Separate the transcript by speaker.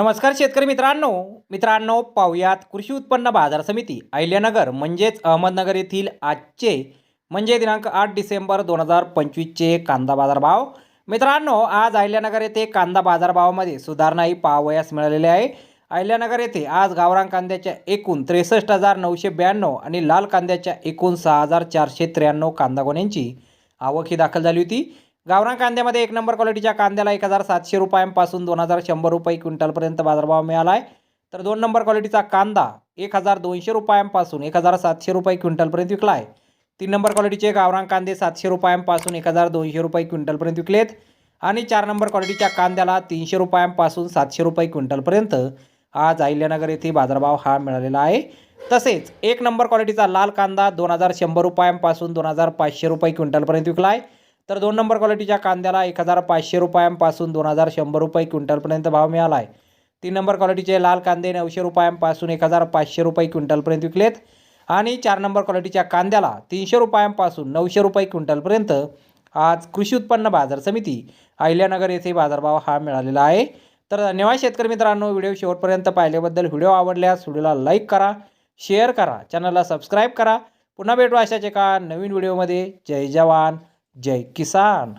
Speaker 1: नमस्कार शेतकरी मित्रांनो. मित्रांनो पाहुयात कृषी उत्पन्न बाजार समिती अहिल्यानगर म्हणजेच अहमदनगर येथील आजचे म्हणजे दिनांक आठ डिसेंबर दोन हजार पंचवीसचे कांदा बाजारभाव. मित्रांनो आज अहिल्यानगर येथे कांदा बाजारभावामध्ये सुधारणाही पाहावयास मिळालेली आहे. अहिल्यानगर येथे आज गावरान कांद्याच्या एकूण त्रेसष्ट हजार नऊशे ब्याण्णव आणि लाल कांद्याच्या एकूण सहा हजार चारशे त्र्याण्णव कांदा गोण्यांची आवक ही दाखल झाली होती. गावरान कांद्यामध्ये एक नंबर क्वालिटीच्या कांद्याला एक हजार सातशे रुपयांपासून दोन हजार शंभर रुपये क्विंटलपर्यंत बाजारभाव मिळाला आहे तर दोन नंबर क्वालिटीचा कांदा एक हजार दोनशे रुपयांपासून एक हजार सातशे रुपये क्विंटलपर्यंत विकला आहे तीन नंबर क्वालिटीचे गावरान कांदे सातशे रुपयांपासून एक हजार दोनशे रुपये क्विंटलपर्यंत विकलेत. आणि चार नंबर क्वालिटीच्या कांद्याला तीनशे रुपयांपासून सातशे रुपये क्विंटलपर्यंत आज अहिल्यानगर येथे बाजारभाव हा मिळालेला आहे. तसेच एक नंबर क्वालिटीचा लाल कांदा दोन हजार शंभर रुपयांपासून दोन हजार पाचशे रुपये क्विंटलपर्यंत विकला आहे तर दोन नंबर क्वालिटीच्या कांद्याला एक हजार पाचशे रुपयांपासून दोन हजार शंभर रुपये क्विंटलपर्यंत भाव मिळाला आहे तीन नंबर क्वालिटीचे लाल कांदे नऊशे रुपयांपासून एक हजार पाचशे रुपये क्विंटलपर्यंत विकलेत. आणि चार नंबर क्वालिटीच्या कांद्याला तीनशे रुपयांपासून नऊशे रुपये क्विंटलपर्यंत आज कृषी उत्पन्न बाजार समिती अहिल्यानगर येथे बाजारभाव हा मिळालेला आहे. तर धन्यवाद शेतकरी मित्रांनो व्हिडिओ शेवटपर्यंत पाहिल्याबद्दल व्हिडिओ आवडल्यास व्हिडिओला लाईक करा शेअर करा चॅनलला सबस्क्राईब करा. पुन्हा भेटू अशाच एका नवीन व्हिडिओमध्ये. जय जवान. जय किसान